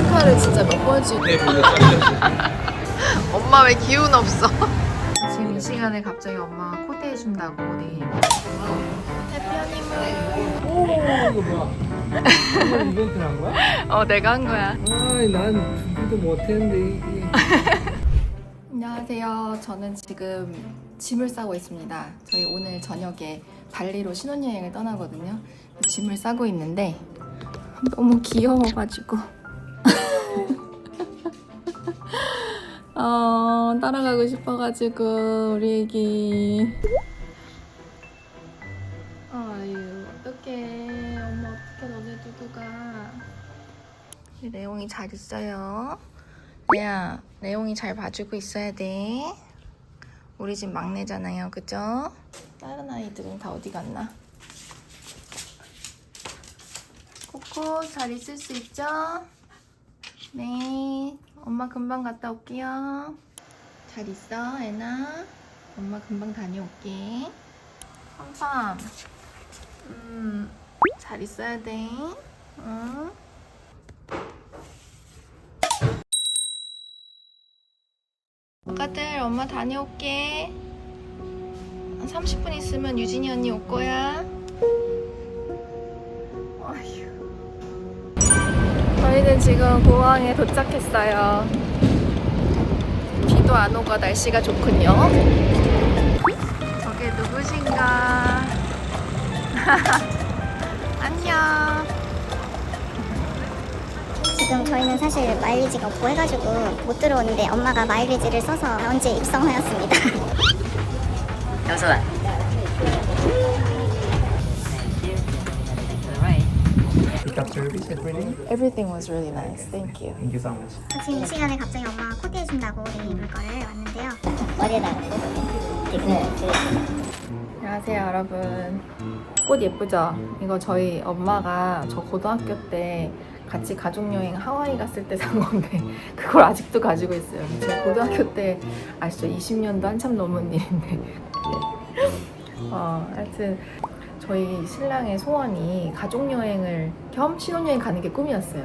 셀카를 진짜 몇 번씩. 엄마 왜 기운 없어? 지금 이 시간에 갑자기 엄마가 코디 해준다고 우리 대표님은 오 이거 뭐야? 오늘 이벤트를 한 거야? 어 내가 한 거야. 아이 난 준비도 못했는데 이게 안녕하세요. 저는 지금 짐을 싸고 있습니다. 저희 오늘 저녁에 발리로 신혼여행을 떠나거든요. 짐을 싸고 있는데 너무 귀여워가지고 어, 따라가고 싶어가지고 우리 애기 아유 어떡해 엄마 어떡해 너네 두고 가 우리 내용이 잘 있어요 야, 내용이 잘 봐주고 있어야 돼. 우리 집 막내잖아요, 그죠? 다른 아이들은 다 어디 갔나? 코코, 잘 있을 수 있죠? 네, 엄마 금방 갔다 올게요. 잘 있어, 애나? 엄마 금방 다녀올게. 팜팜, 음, 잘 있어야 돼. 응? 오가들 엄마 다녀올게. 한 30분 있으면 유진이 언니 올 거야. 저희는 지금 공항에 도착했어요. 비도 안 오고 날씨가 좋군요. 저게 누구신가? 안녕. 지금 저희는 사실 마일리지가 없고 해가지고 못 들어오는데 엄마가 마일리지를 써서 언제 입성하였습니다. Elsa. Pickup service everything. Everything was really nice. Thank you. Thank you so much. 지금 이 시간에 갑자기 엄마가 코디해준다고 우리 입을 거를 왔는데요. 머리에다가 안녕하세요 여러분 꽃 예쁘죠? 이거 저희 엄마가 저 고등학교 때 같이 가족여행 하와이 갔을 때 산 건데 그걸 아직도 가지고 있어요 제가 고등학교 때 아시죠? 20년도 한참 넘은 일인데 어, 하여튼 저희 신랑의 소원이 가족여행을 겸 신혼여행 가는 게 꿈이었어요.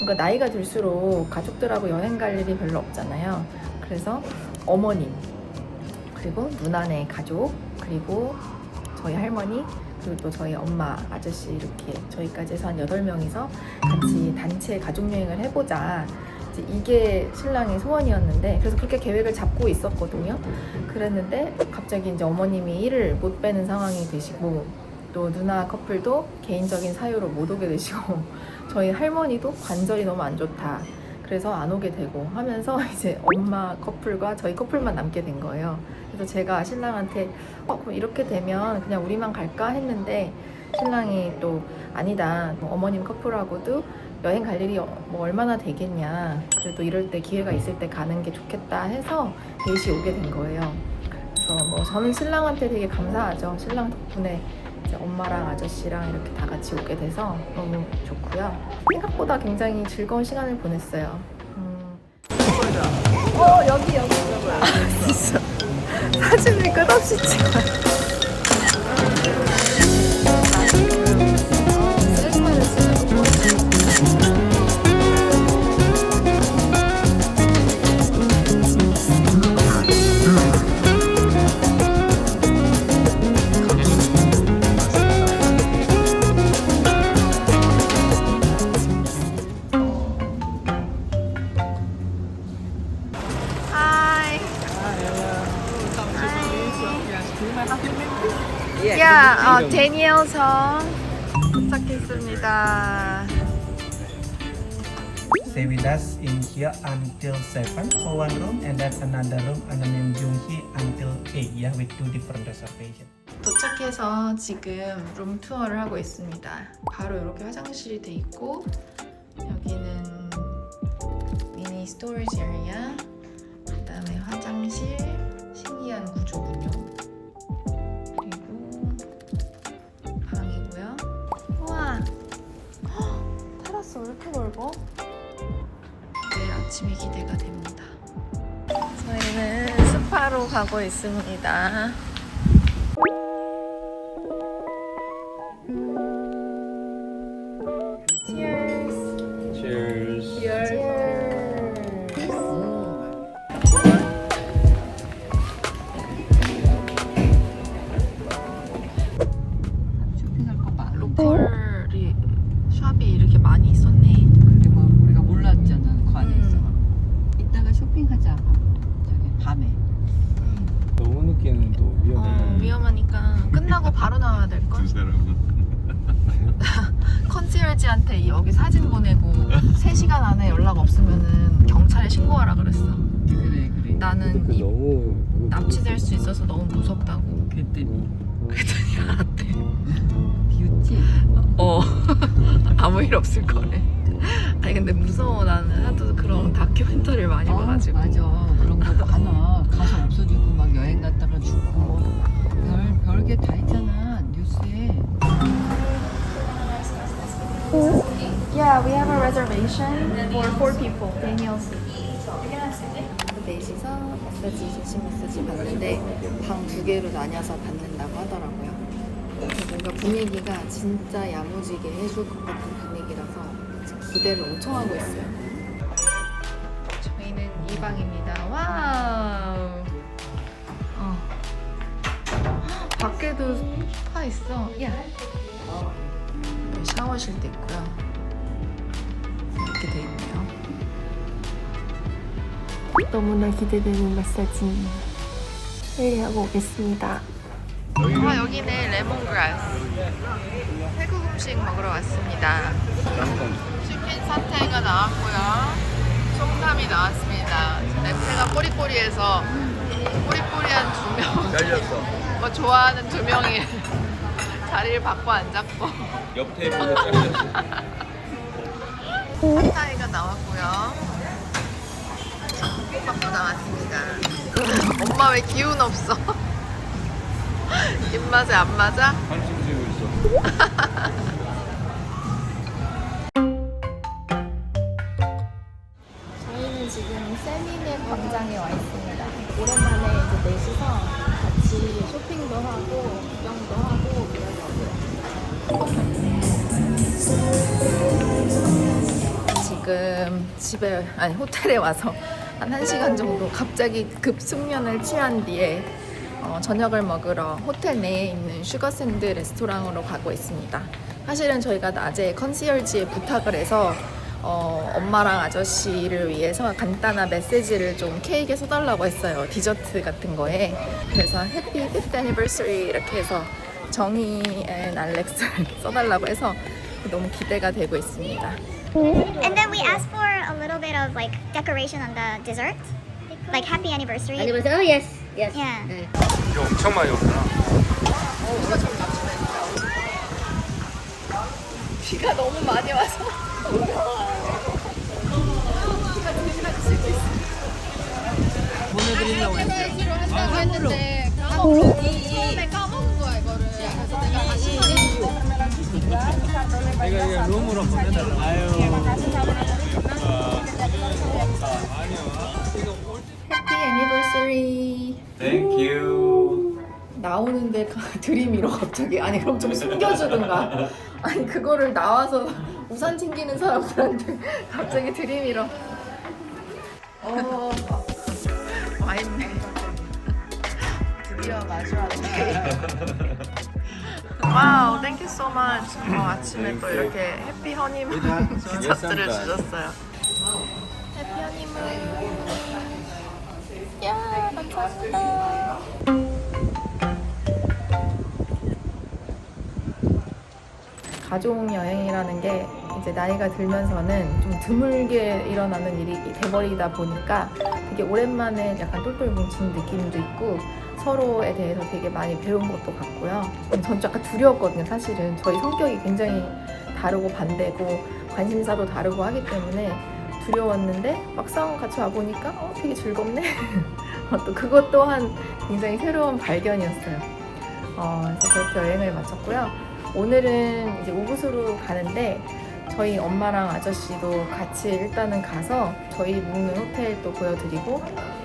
그러니까 나이가 들수록 가족들하고 여행 갈 일이 별로 없잖아요. 그래서 어머님 그리고 누나네 가족 그리고 저희 할머니 그리고 또 저희 엄마 아저씨 이렇게 저희까지 해서 한 8명이서 같이 단체 가족여행을 해보자. 이게 신랑의 소원이었는데 그래서 그렇게 계획을 잡고 있었거든요. 그랬는데 갑자기 이제 어머님이 일을 못 빼는 상황이 되시고 또 누나 커플도 개인적인 사유로 못 오게 되시고 저희 할머니도 관절이 너무 안 좋다 그래서 안 오게 되고 하면서 이제 엄마 커플과 저희 커플만 남게 된 거예요. 그래서 제가 신랑한테 어, 그럼 이렇게 되면 그냥 우리만 갈까 했는데 신랑이 또 아니다. 뭐 어머님 커플하고도 여행 갈 일이 어- 뭐 얼마나 되겠냐. 그래도 이럴 때 기회가 있을 때 가는 게 좋겠다 해서 넷이 오게 된 거예요. 그래서 뭐 저는 신랑한테 되게 감사하죠. 신랑 덕분에 엄마랑 아저씨랑 이렇게 다 같이 오게 돼서 너무 좋고요. 생각보다 굉장히 즐거운 시간을 보냈어요. 음. 어 여기 여기 아, 진짜 사진을 끝없이 찍어요. Yeah, 어, 데니엘 성 도착했습니다. stay with us in here until 7 for one room and then another room under name Junghi until 8 yeah with two different reservation. 도착해서 지금 룸 투어를 하고 있습니다. 바로 이렇게 화장실이 돼 있고 여기는 미니 스토리지 에리아 그다음에 화장실 신기한 구조군요. 헉, 테라스 왜 이렇게 넓어? 내일 아침이 기대가 됩니다. 저희는 스파로 가고 있습니다. 바로 나와야 될 걸. 두 사람은 컨시얼지한테 여기 사진 보내고 3시간 안에 연락 없으면은 경찰에 신고하라 그랬어. 그래 그래. 나는 이 너무 납치될 수 있어서 너무 무섭다고. 그랬더니 그랬더니 알았대. 비웃지. 어. 아무 일 없을 거래. 아니 근데 무서워 나는 하도 그런 다큐멘터리를 많이 봐가지고. 아, 맞아. 그런 거 많아. 가서 없어지고 막 여행 갔다가 죽고 별 별게 다 있잖아 Yeah, we have a reservation for four people. Daniel seat. 넷이서 마사지, 제심 마사지 받는데 방 두 개로 나뉘어서 받는다고 하더라고요. 뭔가 분위기가 진짜 야무지게 해줄 것 같은 분위기라서 지금 기대를 엄청 하고 있어요. 저희는 이 방입니다. 와우. 어. 헉, 밖에도 스파 있어. 야. 샤워실도 있고요. 이렇게 돼 있네요. 너무나 기대되는 마사지 회의하고 오겠습니다. 아 여기는 레몬그라스 태국 음식 먹으러 왔습니다. 치킨 사태가 나왔고요. 송담이 나왔습니다. 냄새가 꼬리꼬리해서 꼬리꼬리한 두 명. 잘렸어. 뭐 좋아하는 두 명이 자리를 바꿔 앉았고. 옆 테이블에 잘렸어 사이가 나왔고요. 국밥도 나왔습니다. 엄마 왜 기운 없어? 입맛에 안 맞아? 한숨 쉬고 있어 지금 집에 아니 호텔에 와서 한 1시간 정도 갑자기 급 숙면을 취한 뒤에 어, 저녁을 먹으러 호텔 내에 있는 슈거샌드 레스토랑으로 가고 있습니다. 사실은 저희가 낮에 컨시얼지에 부탁을 해서 어, 엄마랑 아저씨를 위해서 간단한 메시지를 좀 케이크에 써달라고 했어요. 디저트 같은 거에. 그래서 해피 5th anniversary 이렇게 해서 정희 앤 알렉스를 써달라고 해서 너무 기대가 되고 있습니다. And then we asked for a little bit of like decoration on the dessert, like happy anniversary. Anniversary. Oh yes, yes. Yeah. 이거 엄청 많이 오구나 비가 너무 많이 와서 보내드리려고 했어요. 한다고 했는데 까먹고 처음에 내가 이거 룸으로 보내달라고. 아유. 해피 애니버서리 땡큐 나오는데 가- 들이밀어 갑자기 아니 그럼 좀 숨겨주든가 아니 그거를 나와서 우산 챙기는 사람들한테 갑자기 들이밀어 어 와있네 드디어 마주하네 와우 땡큐 so much. 어, 아침에 또 이렇게 해피 허니문 디저트를 주셨어요. 해피 허니문. 야 감사합니다. 가족 여행이라는 게 이제 나이가 들면서는 좀 드물게 일어나는 일이 돼버리다 보니까 되게 오랜만에 약간 똘똘 뭉치는 느낌도 있고 서로에 대해서 되게 많이 배운 것도 같고요. 전 약간 두려웠거든요, 사실은. 저희 성격이 굉장히 다르고 반대고 관심사도 다르고 하기 때문에 두려웠는데 막상 같이 와보니까 어, 되게 즐겁네. 어, 또 그것 또한 굉장히 새로운 발견이었어요. 어, 그래서 그렇게 여행을 마쳤고요. 오늘은 이제 오붓으로 가는데 저희 엄마랑 아저씨도 같이 일단은 가서 저희 묵는 호텔도 보여드리고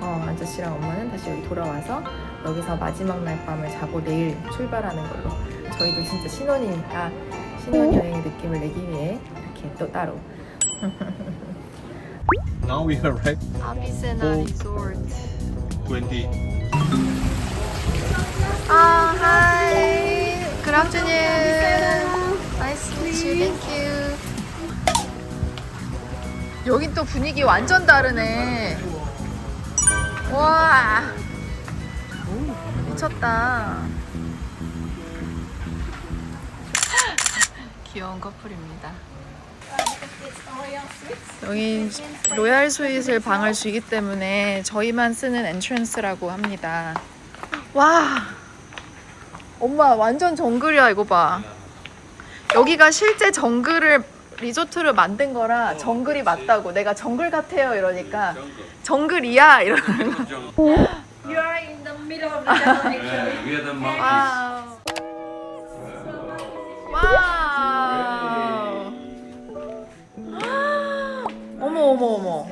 어, 아저씨랑 엄마는 다시 여기 돌아와서 여기서 마지막 날 밤을 자고 내일 출발하는 걸로 저희도 진짜 신혼이니까 신혼여행의 느낌을 내기 위해 이렇게 또 따로 Now we arrive 아비세나 리조트 20 아, hi. Good afternoon. Nice to meet you. Thank you. 여긴 또 분위기 완전 다르네. 와. 미쳤다. 귀여운 커플입니다. 여기 로얄 스윗을 방을 주기 때문에 저희만 쓰는 엔트런스라고 합니다. 와, 엄마 완전 정글이야 이거 봐. 여기가 실제 정글을 리조트를 만든 거라 정글이 맞다고. 내가 정글 같아요 이러니까 정글 이야 이러는 거. Middle of the jungle actually. We are the monkeys. 와우. 와우. 어머 어머 어머.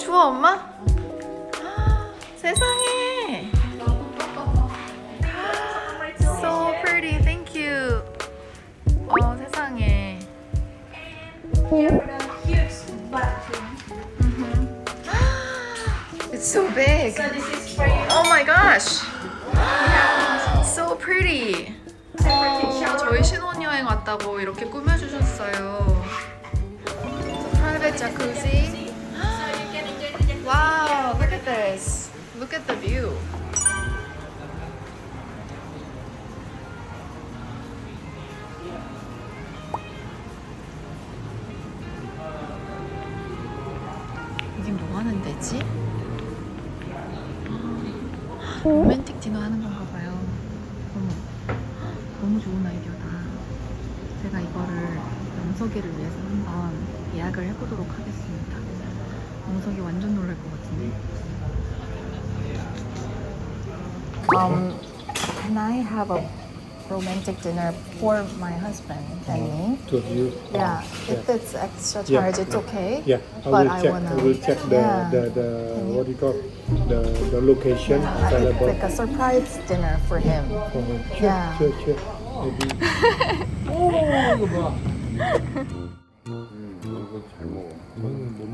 추워 엄마? 세상에. So pretty. Thank you. 어 세상에. Here so big. So this is for you. Oh my gosh. So pretty. 어, shower. 저희 신혼여행 왔다고 이렇게 꾸며주셨어요. Private jacuzzi. Wow, look at this. Look at the view. 이게 뭐 하는 데지? 아, 로맨틱 디너 하는 건가 봐요. 어머, 너무 좋은 아이디어다. 제가 이거를 영석이를 위해서 한번 예약을 해보도록 하겠습니다. 영석이 완전 놀랄 것 같은데. Um, can I have a romantic dinner for my husband and me? to you. Yeah, if it's extra Yeah. charge, it's okay. Yeah, I But will I check. wanna- I will check the Yeah. the, the what do you call the the location Yeah, it's available like a surprise dinner for him. for him. Sure, Yeah. sure, sure. Maybe. 오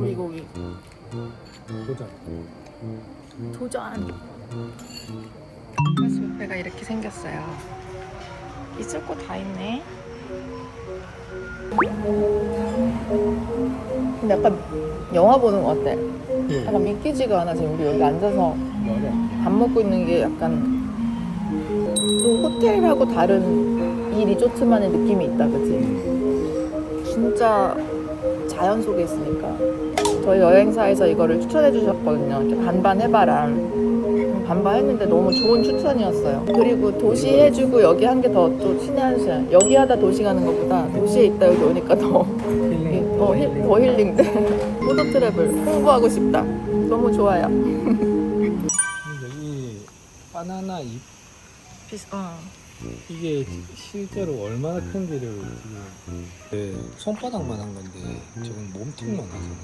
리고기 보자. 도전. 배가 이렇게 생겼어요. 있을 거 다 있네. 근데 약간 영화 보는 것 같아. 응. 약간 믿기지가 않아. 지금 우리 여기 앉아서 맞아. 밥 먹고 있는 게 약간 또 호텔하고 다른 이 리조트만의 느낌이 있다, 그치? 진짜 자연 속에 있으니까. 저희 여행사에서 이거를 추천해 주셨거든요. 이렇게 반반 해봐라. 반반 했는데 너무 좋은 추천이었어요. 그리고 도시 해주고 여기 한 게 더또 수야. 여기 하다 도시 가는 것보다 도시에 있다 여기 오니까 더, 이- 더, 힐, 더 힐링돼. 포도 트래블 홍보하고 싶다. 너무 좋아요. 여기 바나나 잎 비슷, 어. 이게 실제로 얼마나 큰지를 지금 네, 손바닥만 한 건데 저건 몸통만 하잖아.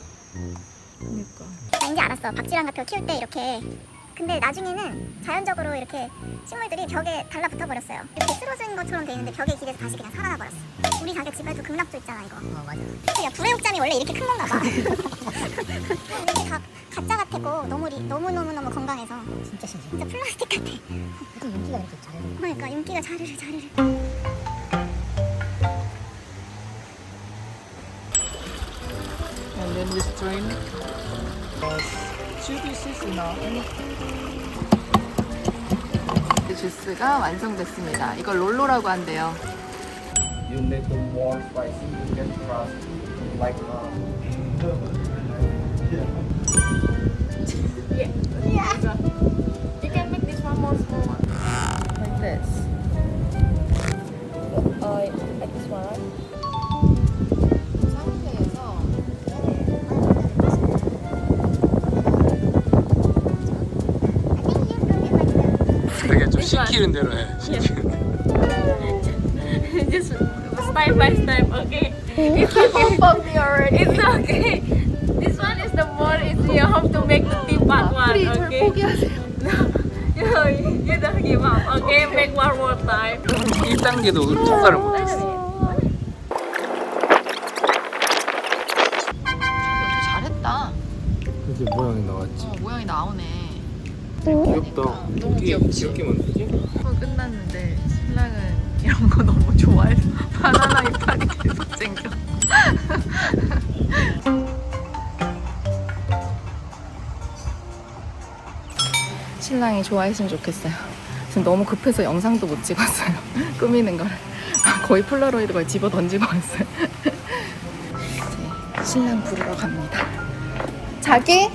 그러니까. 나 이제 알았어. 박쥐랑 같은 거 키울 때 이렇게. 근데 나중에는 자연적으로 이렇게 식물들이 벽에 달라붙어 버렸어요. 이렇게 쓰러진 것처럼 돼 있는데 벽에 기대서 다시 그냥 살아나 버렸어. 우리 가게 집에도 극락조 있잖아 이거. 어 맞아. 야 불의 옥잠이 원래 이렇게 큰 건가 봐. 이게 다 가짜 같았고 너무 리, 너무 너무 너무 건강해서 진짜 신기해. 진짜 플라스틱 같아. 어떻게 윤기가 이렇게 자르르. 그러니까 윤기가 자르르 자르르. And then this drink was two pieces enough. 주스가 완성됐습니다. 이걸 롤로라고 한대요. you make it more spicy, you can trust like uh, You can make this one more small. Like this. Uh, like this one, right? 되게 좀 시키는 대로 해. Just step by step, okay? It's okay. fuck me already. It's okay. This one is the more easy. You have to make the tip part one, 프리 절 okay? 포기하세요. You, you don't give up, okay? Make one more time. 1단계도 찹쌀을 못했어. 귀엽다. 너무 귀엽지? 이렇게 만들지? 어, 끝났는데 신랑은 이런 거 너무 좋아해서 바나나 이파리 계속 챙겨. 신랑이 좋아했으면 좋겠어요. 지금 너무 급해서 영상도 못 찍었어요. 꾸미는. 아, 거의 폴라로이드가 집어 던지고 왔어요. 이제 신랑 부르러 갑니다. 자기?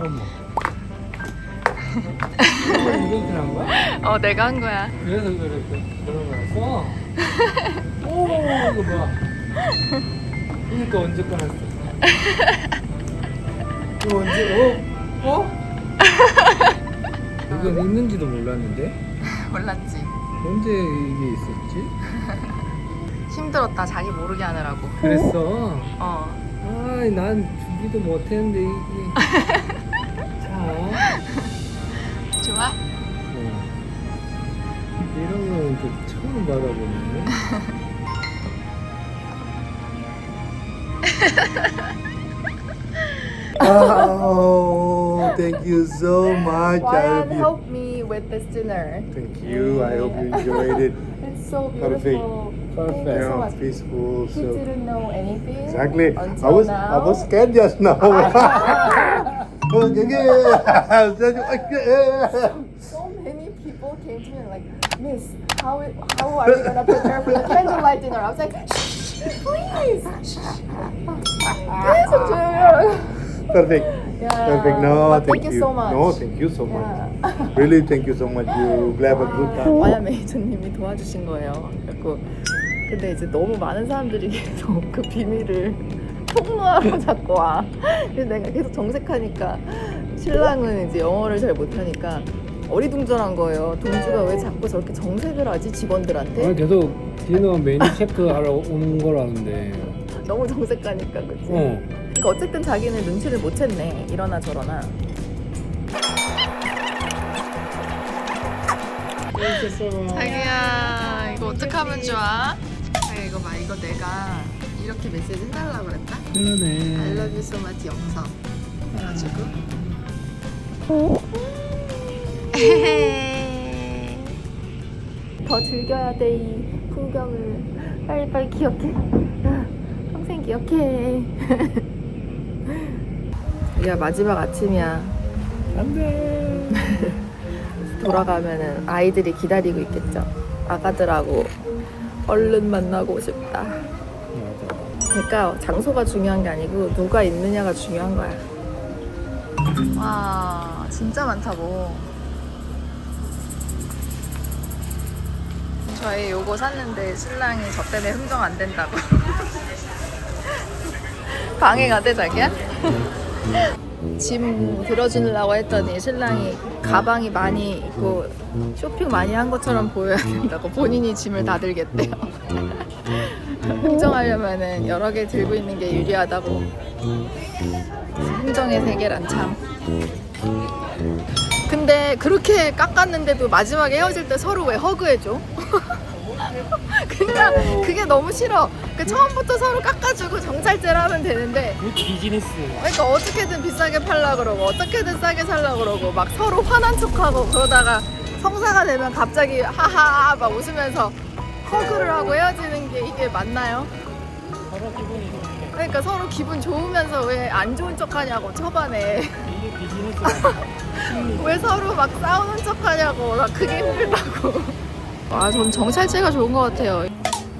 어머. 이벤트 한 거야? 어 내가 한 거야. 그래서 그랬어. 그런 거였어? 오, 이거 뭐야? 이거 또 언제 꺼냈어? 이거 언제, 어? 어? 이건 있는지도 몰랐는데? 몰랐지. 언제 이게 있었지? 힘들었다 자기 모르게 하느라고. 그랬어. 어. 아이, 난 주기도 못했는데, 이게. 이런 거는 또 처음 받아보네. Oh, thank you so much. I Ryan hope you, helped me with this dinner. thank you. I hope you enjoyed it. It's so Perfect. beautiful. Thank you so Yeah, much. peaceful. He So didn't know anything. exactly. I Until was now. I was scared just now. okay, yeah. Miss, how how are we gonna prepare for the candlelight dinner? I was like, please. 계속 조용히. Perfect. Yeah. Perfect. No, But thank, thank you so much. No, thank you so much. Yeah. Really, thank you so much. You have a good time. 와야 매니저님이 도와주신 거예요. 그래고 근데 이제 너무 많은 사람들이 계속 그 비밀을 폭로하러 자꾸 와. 그래서 내가 계속 정색하니까 신랑은 이제 영어를 잘 못하니까 어리둥절한 거예요. 동주가 왜 자꾸 저렇게 정색을 하지 직원들한테? 아, 계속 디너 메뉴 체크하러 오는 거라는데. 너무 정색하니까 그치? 어. 그러니까 어쨌든 자기는 눈치를 못 챘네. 이러나 저러나. 자기야 이거 어떡하면 좋아? 자기 이거 봐 이거 내가 이렇게 메시지 해달라고 그랬다? I 그러네. love you so much 영상 해가지고 더 즐겨야 돼 이 풍경을 빨리빨리 기억해 평생 기억해 야 마지막 아침이야 안돼. 돌아가면은 아이들이 기다리고 있겠죠 아가들하고 얼른 만나고 싶다. 그러니까 장소가 중요한 게 아니고 누가 있느냐가 중요한 거야. 와 진짜 많다고. 저희 요거 샀는데 신랑이 저 때문에 흥정 안 된다고. 방해가 돼 자기야? 짐 들어주려고 했더니 신랑이 가방이 많이 있고 쇼핑 많이 한 것처럼 보여야 된다고 본인이 짐을 다 들겠대요. 흥정하려면은 여러 개 들고 있는 게 유리하다고. 흥정의 세계란 참. 근데 그렇게 깎았는데도 마지막에 헤어질 때 서로 왜 허그해줘? 그냥 그게 너무 싫어. 그 처음부터 서로 깎아주고 정찰제를 하면 되는데 그 비즈니스. 그러니까 어떻게든 비싸게 팔라 그러고 어떻게든 싸게 살라 그러고 막 서로 화난 척하고 그러다가 성사가 되면 갑자기 하하 막 웃으면서 허그를 하고 헤어지는 게 이게 맞나요? 서로 기분이 좋게. 그러니까 서로 기분 좋으면서 왜 안 좋은 척하냐고 초반에. 왜 서로 막 싸우는 척 하냐고. 나 그게 힘들다고. 아 전 정찰제가 좋은 것 같아요.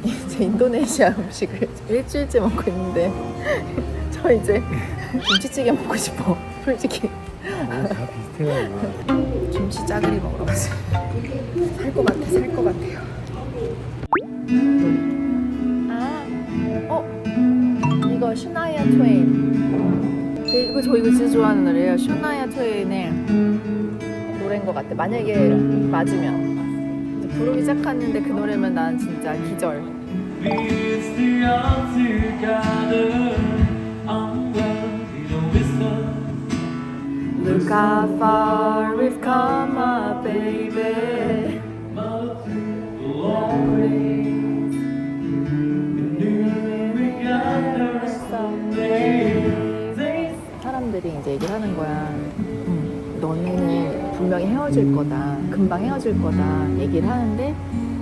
이제 인도네시아 음식을 일주일째 먹고 있는데 저 이제 김치찌개 먹고 싶어 솔직히. 다 비슷해가지고. 김치 짜글이 먹으러 갔어요 살것 같아 살 것 같아요. 아 어? 이거 슈나이아 트웨인 네, 이거 저 이거 진짜 좋아하는 노래예요. 슈나이아 트웨인의 노래인 것 같아. 만약에 맞으면. 이제 부르기 시작하는데 그 노래면 난 진짜 기절. Look how far we've come, my baby. 이제 얘기를 하는 거야. 음, 너는 분명히 헤어질 거다. 금방 헤어질 거다. 얘기를 하는데,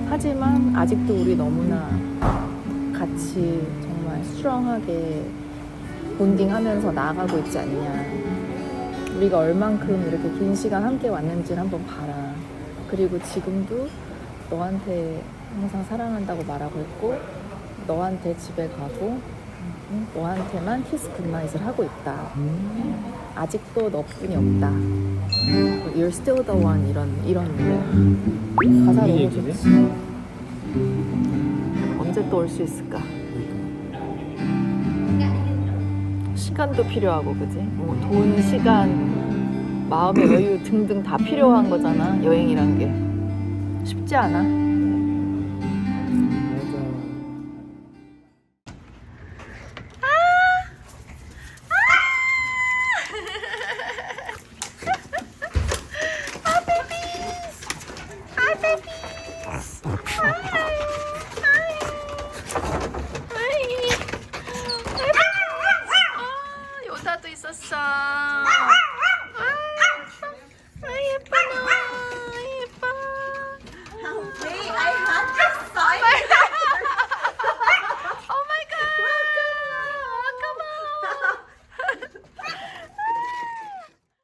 하지만 아직도 우리 너무나 같이 정말 스트롱하게 본딩하면서 나아가고 있지 않냐. 우리가 얼만큼 이렇게 긴 시간 함께 왔는지를 한번 봐라. 그리고 지금도 너한테 항상 사랑한다고 말하고 있고 너한테 집에 가고 응? 너한테만 키스 굿나잇을 하고 있다. 아직도 너뿐이 없다. You're still the one 이런 이런 노래. 가사 이 너무 얘기네? 좋지. 언제 또 올 수 있을까? 시간도 필요하고 그지? 뭐 돈, 시간, 마음의 여유 등등 다 필요한 거잖아 여행이란 게 쉽지 않아.